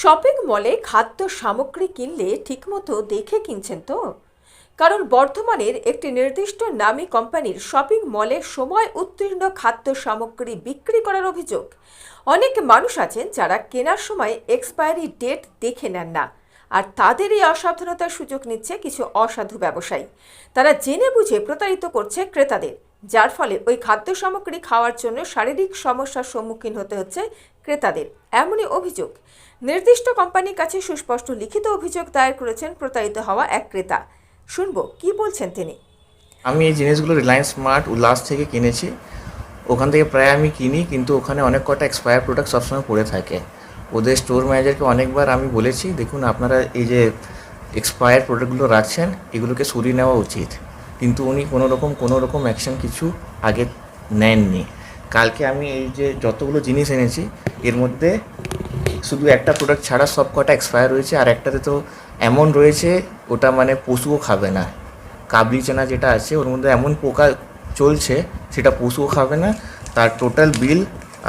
Shopping মলে খাদ্য সামগ্রী কিনলে ঠিকমতো দেখে কিনছেন তো? কারণ বর্ধমানের একটি নির্দিষ্ট নামী কোম্পানির শপিং মলে সময় উত্তীর্ণ খাদ্য সামগ্রী বিক্রি করার অভিযোগ। অনেক মানুষ আছেন যারা কেনার সময় এক্সপায়ারি ডেট দেখে নেন না, আর তাদের এই অসাবধানতার সুযোগ নিচ্ছে কিছু অসাধু ব্যবসায়ী। তারা জেনে বুঝে প্রতারিত করছে ক্রেতাদের, যার ফলে ওই খাদ্য সামগ্রী খাওয়ার জন্য শারীরিক সমস্যার সম্মুখীন হতে হচ্ছে ক্রেতাদের, এমনই অভিযোগ। নির্দিষ্ট কোম্পানির কাছে সুস্পষ্ট লিখিত অভিযোগ দায়ের করেছেন প্রতারিত হওয়া এক ক্রেতা। শুনব, কি বলছেন তিনি? আমি এই জিনিসগুলো রিলায়েন্স স্মার্ট উল্লাস থেকে কিনেছি। ওখান থেকে প্রায় আমি কিনি, কিন্তু ওখানে অনেক কটা এক্সপায়ার প্রোডাক্ট সবসময় পড়ে থাকে। ওদের স্টোর ম্যানেজারকে অনেকবার আমি বলেছি, দেখুন, আপনারা এই যে এক্সপায়ার প্রোডাক্টগুলো রাখছেন, এগুলোকে সরিয়ে নেওয়া উচিত। কিন্তু উনি কোনো রকম কোনো রকম অ্যাকশন কিছু আগে নেননি। কালকে আমি এই যে যতগুলো জিনিস এনেছি, এর মধ্যে শুধু একটা প্রোডাক্ট ছাড়া সব কটা এক্সপায়ার রয়েছে, আর একটাতে তো এমন রয়েছে, ওটা মানে পশুও খাবে না। কাবলি চানা যেটা আছে, ওর মধ্যে এমন পোকা চলছে, সেটা পশুও খাবে না। তার টোটাল বিল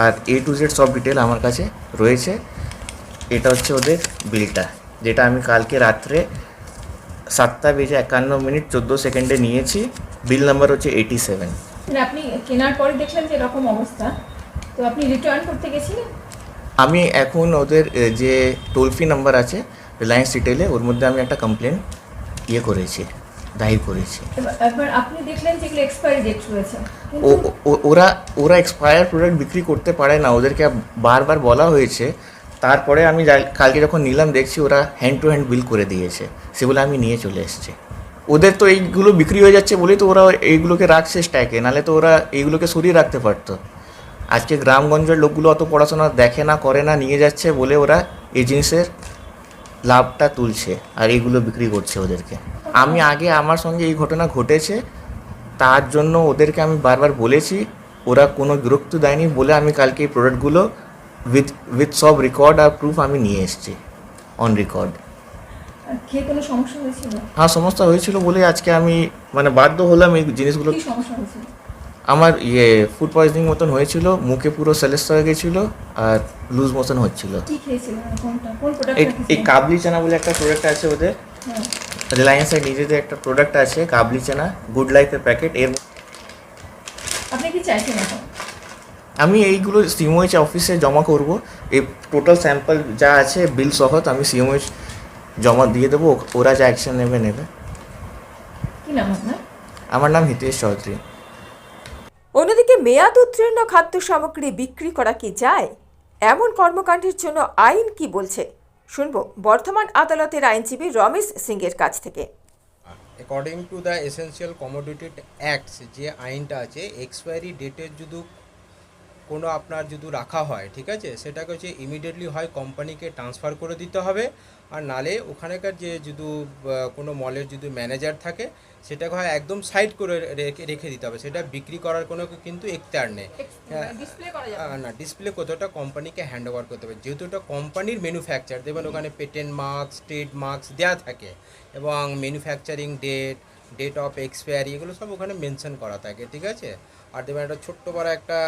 আর এ টু জেড সব ডিটেল আমার কাছে রয়েছে। এটা হচ্ছে ওদের বিলটা যেটা আমি কালকে রাত্রে সাতটা বেজে একান্ন মিনিট চোদ্দ সেকেন্ডে নিয়েছি। বিল নাম্বার হচ্ছে এইটি সেভেন আপনি কেনার পরে দেখলেন যে এরকম অবস্থা। তো আপনি রিটার্ন করতে গেছিলেন? আমি এখন ওদের যে টোল ফ্রি নাম্বার আছে রিলায়েন্স রিটেলে ওর মধ্যে আমি একটা কমপ্লেন ইয়ে করেছি দায়ের করেছি। আপনি দেখলেন যে এক্সপায়ারি ডেট রয়েছে। ও ওরা ওরা এক্সপায়ার প্রোডাক্ট বিক্রি করতে পারে না ওদেরকে বারবার বলা হয়েছে। তারপরে আমি কালকে যখন নিলাম দেখছি ওরা হ্যান্ড টু হ্যান্ড বিল করে দিয়েছে সেগুলো আমি নিয়ে চলে এসেছি। ওদের তো এইগুলো বিক্রি হয়ে যাচ্ছে বলেই তো ওরা এইগুলোকে রাখছে স্ট্যাকে নাহলে তো ওরা এইগুলোকে সরিয়ে রাখতে পারতো। আজকে গ্রামগঞ্জের লোকগুলো অত পড়াশোনা দেখে না করে না নিয়ে যাচ্ছে বলে ওরা এই জিনিসের লাভটা তুলছে আর এইগুলো বিক্রি করছে ওদেরকে। আমি আগে আমার সঙ্গে এই ঘটনা ঘটেছে তার জন্য ওদেরকে আমি বারবার বলেছি ওরা কোনো বিরক্ত দেয়নি বলে আমি কালকে এই প্রোডাক্টগুলো উইথ উইথ সব রেকর্ড আর প্রুফ আমি নিয়ে এসেছি অন রেকর্ড হ্যাঁ সমস্যা হয়েছিল বলে আজকে আমি মানে বাধ্য হলাম এই জিনিসগুলো আমার ইয়ে ফুড পয়জনিং মতন হয়েছিল মুখে পুরো সেলেস্ট হয়ে গেছিল আর লুজ মতন হচ্ছিল। এই এই কাবলি চানা বলে একটা প্রোডাক্ট আছে ওদের। হ্যাঁ। রিলায়েন্সের নিজেদের একটা প্রোডাক্ট আছে কাবলি চানা গুড লাইফের প্যাকেট এর আপনি কি চাইছেন আমি এইগুলো সিএমওএইচ অফিসে জমা করব। এই টোটাল স্যাম্পল যা আছে বিল সহ আমি সিএমওএইচ জমা দিয়ে দেবো ওরা যা অ্যাকশন নেবে নেবে। কি নাম আপনার? আমার নাম হিতেশ চৌধুরী। মেয়াদ উত্তীর্ণ খাদ্য সামগ্রী বিক্রি করা কি যায়? এমন কর্মকাণ্ডের জন্য আইন কি বলছে? শুনব বর্তমান আদালতের আইনজীবী রমেশ সিংয়ের কাছ থেকে। According to the essential commodity acts যে আইনটা আছে এক্সপায়ারি ডেটের যদি কোনো আপনার যদি রাখা হয় ঠিক আছে? সেটাকে হচ্ছে ইমিডিয়েটলি হয় কোম্পানিকে ট্রান্সফার করে দিতে হবে। আর নালে ওখানেকার যে যদি কোনো মলের যদি ম্যানেজার থাকে সেটাকে হয় একদম সাইড করে রেখে রেখে দিতে হবে। সেটা বিক্রি করার কোনো কিন্তু এখতিয়ার নেই। হ্যাঁ, করা আহ, না ডিসপ্লে কতটা কোম্পানিকে হ্যান্ড ওভার করতে হবে। যেহেতু এটা কোম্পানির ম্যানুফ্যাকচার দেখবেন ওখানে পেটেন্ট মার্কস ট্রেড মার্কস দেওয়া থাকে। এবং manufacturing date date of expiry এগুলো সব ওখানে মেনশন করা থাকে ঠিক আছে? আর দেখবেন একটা ছোট্ট বড় একটা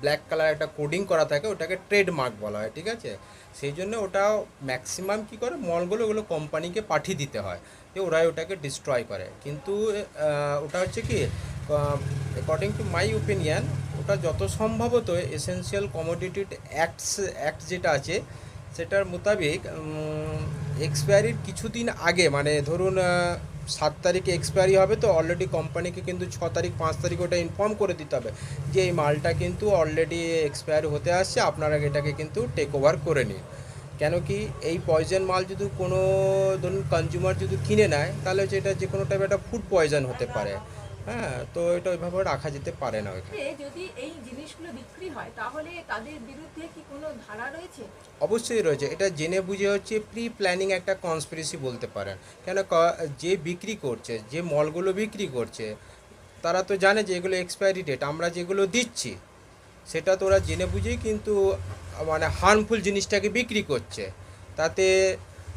ব্ল্যাক কালার একটা কোডিং করা থাকে, ওটাকে ট্রেডমার্ক বলা হয়, ঠিক আছে? সেই জন্য ওটা ম্যাক্সিমাম কী করে? মলগুলো ওগুলো কোম্পানিকে পাঠিয়ে দিতে হয়, যে ওরাই ওটাকে ডিস্ট্রয় করে। কিন্তু ওটা হচ্ছে কি অ্যাকর্ডিং টু মাই ওপিনিয়ন ওটা যত সম্ভবত এসেন্সিয়াল কমোডিটি অ্যাক্টস অ্যাক্ট যেটা আছে, সেটার মোতাবেক এক্সপায়ারির কিছুদিন আগে মানে ধরুন সাত তারিখে এক্সপায়ারি হবে তো অলরেডি কোম্পানিকে কিন্তু ছ তারিখ, পাঁচ তারিখ ওটা ইনফর্ম করে দিতে হবে যে এই মালটা কিন্তু অলরেডি এক্সপায়ারি হতে আসছে, আপনারা এটাকে কিন্তু টেক ওভার করে নিন। কেন কি এই পয়জন মাল যদি কোনো, ধরুন কনজিউমার যদি কিনে নেয়, তাহলে হচ্ছে এটা যে কোনো টাইপের একটা ফুড পয়জন হতে পারে। হ্যাঁ তো এটা ওইভাবে রাখা যেতে পারে না ওইখানে। যদি এই জিনিসগুলো বিক্রি হয় তাহলে তাদের বিরুদ্ধে কি কোনো ধারা রয়েছে? অবশ্যই রয়েছে। এটা জেনে বুঝে হচ্ছে প্রি প্ল্যানিং একটা কনস্পিরেসি বলতে পারেন। কেন যে বিক্রি করছে যে মলগুলো বিক্রি করছে তারা তো জানে যে এগুলো এক্সপায়ারি ডেট আমরা যেগুলো দিচ্ছি সেটা তো ওরা জেনে বুঝেই কিন্তু মানে হার্মফুল জিনিসটাকে বিক্রি করছে। তাতে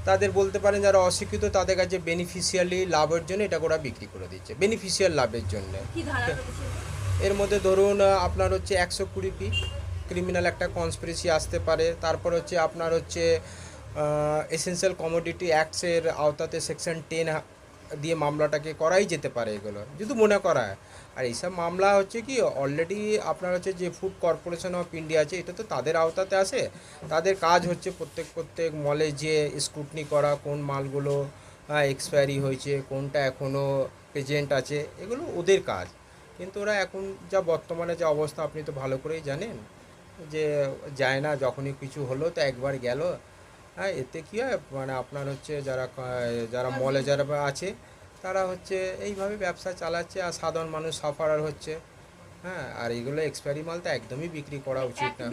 তাদের বলতে পারেন যারা অশিক্ষিত তাদের কাছে বেনিফিশিয়ালি লাভের জন্য এটা ওরা বিক্রি করে দিচ্ছে বেনিফিশিয়াল লাভের জন্য। এর মধ্যে ধরুন আপনার হচ্ছে একশো কুড়ি পি ক্রিমিনাল একটা কনস্পিরেসি আসতে পারে তারপর হচ্ছে আপনার হচ্ছে এসেন্সিয়াল কমোডিটি অ্যাক্টসের আওতাতে সেকশন টেন দিয়ে মামলাটাকে করাই যেতে পারে এগুলো, যদি মনে করা আর এইসব মামলা হচ্ছে কি অলরেডি আপনার হচ্ছে যে ফুড কর্পোরেশন অফ ইন্ডিয়া আছে, এটা তো তাদের আওতাতে আসে তাদের কাজ হচ্ছে প্রত্যেক প্রত্যেক মলে যে স্কুটনি করা, কোন মালগুলো এক্সপায়ারি হয়েছে, কোনটা এখনও প্রেজেন্ট আছে, এগুলো ওদের কাজ। কিন্তু ওরা এখন যা বর্তমানে যা অবস্থা, আপনি তো ভালো করেই জানেন, যে যায় না, যখনই কিছু হলো তো একবার গেল হ্যাঁ এতে কী হয়? মানে আপনার হচ্ছে যারা যারা মলে যারা আছে তারা হচ্ছে এইভাবে ব্যবসা চালাচ্ছে আর সাধারণ মানুষ সাফারার হচ্ছে। হ্যাঁ আর এইগুলো এক্সপায়ারি মাল তো একদমই বিক্রি করা উচিত না।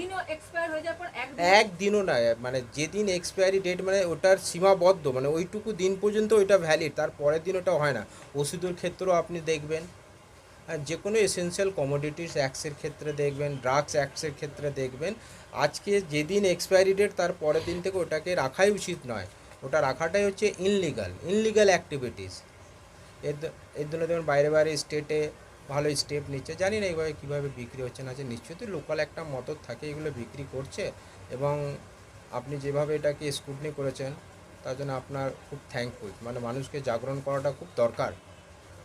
একদিনও হয়ে না মানে যেদিন এক্সপায়ারি ডেট মানে ওটার সীমাবদ্ধ মানে ওইটুকু দিন পর্যন্ত ওইটা ভ্যালিড তার পরের দিন ওটা হয় না। ওষুধের ক্ষেত্রেও আপনি দেখবেন। যে কোনো এসেন্সিয়াল কমোডিটিস অ্যাক্সের ক্ষেত্রে দেখবেন ড্রাগস অ্যাক্সের ক্ষেত্রে দেখবেন, আজকে যেদিন এক্সপায়ারি ডেট তার পরের দিন থেকে ওটাকে রাখাই উচিত নয়। ওটা রাখাটাই হচ্ছে ইনলিগাল ইনলিগাল অ্যাক্টিভিটিস এর এর জন্য দেখুন, বাইরে বাইরে স্টেটে ভালো স্টেপ নিচ্ছে। জানি না এইভাবে কীভাবে বিক্রি হচ্ছে না যে নিশ্চয়ই লোকাল একটা মতদ থাকে এগুলো বিক্রি করছে এবং আপনি যেভাবে এটাকে স্কুটনি করেছেন, তার জন্য আপনার খুব থ্যাঙ্কফুল মানে মানুষকে জাগরণ করাটা খুব দরকার।